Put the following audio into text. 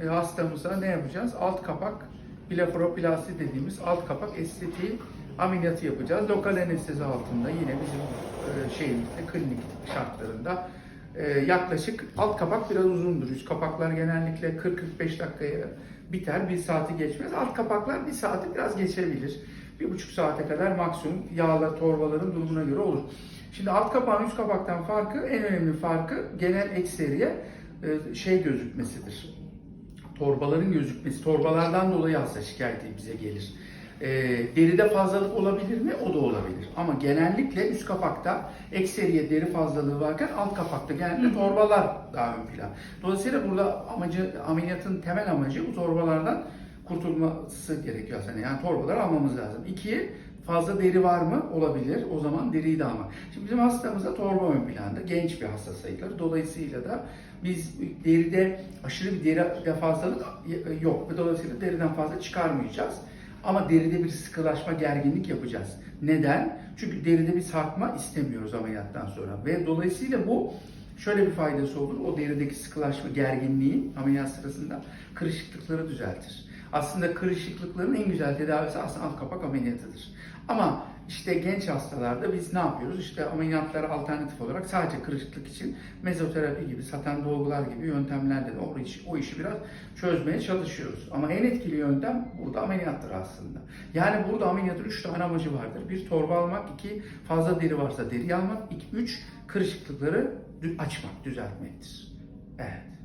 e, hastamıza ne yapacağız? Alt kapak blefaroplasti dediğimiz alt kapak estetiği ameliyatı yapacağız. Lokal anestezi altında yine bizim e, şeyimizde klinik şartlarında e, yaklaşık alt kapak biraz uzundur. Üst kapaklar genellikle 40-45 dakikaya biter. Bir saati geçmez. Alt kapaklar bir saati biraz geçebilir. Bir buçuk saate kadar maksimum yağlar, torbaların durumuna göre olur. Şimdi alt kapağın üst kapaktan farkı, en önemli farkı genel ekseriye şey gözükmesidir. Torbaların gözükmesi. Torbalardan dolayı hasta şikayeti bize gelir. E, deride fazlalık olabilir mi? O da olabilir. Ama genellikle üst kapakta ekseriye deri fazlalığı varken alt kapakta genellikle torbalar daha ön plan. Dolayısıyla burada amacı ameliyatın temel amacı bu torbalardan kurtulması gerekiyor aslında. Yani torbaları almamız lazım. İki, fazla deri var mı? Olabilir. O zaman deriyi de almak. Şimdi bizim hastamızda torba ön planda. Genç bir hasta sayılır. Dolayısıyla da biz deride aşırı bir deri fazlalık yok. Ve Dolayısıyla deriden fazla çıkarmayacağız. Ama deride bir sıkılaşma, gerginlik yapacağız. Neden? Çünkü deride bir sarkma istemiyoruz ameliyattan sonra. Ve dolayısıyla bu şöyle bir faydası olur. O derideki sıkılaşma, gerginliğin ameliyat sırasında kırışıklıkları düzeltir. Aslında kırışıklıkların en güzel tedavisi aslında alt kapak ameliyatıdır. Ama işte genç hastalarda biz ne yapıyoruz? İşte ameliyatlara alternatif olarak sadece kırışıklık için mezoterapi gibi, saten dolgular gibi yöntemlerle de o işi, o işi biraz çözmeye çalışıyoruz. Ama en etkili yöntem burada ameliyattır aslında. Yani burada ameliyatın üç tane amacı vardır. Bir torba almak, iki fazla deri varsa deri almak, iki, üç kırışıklıkları açmak, düzeltmektir. Evet.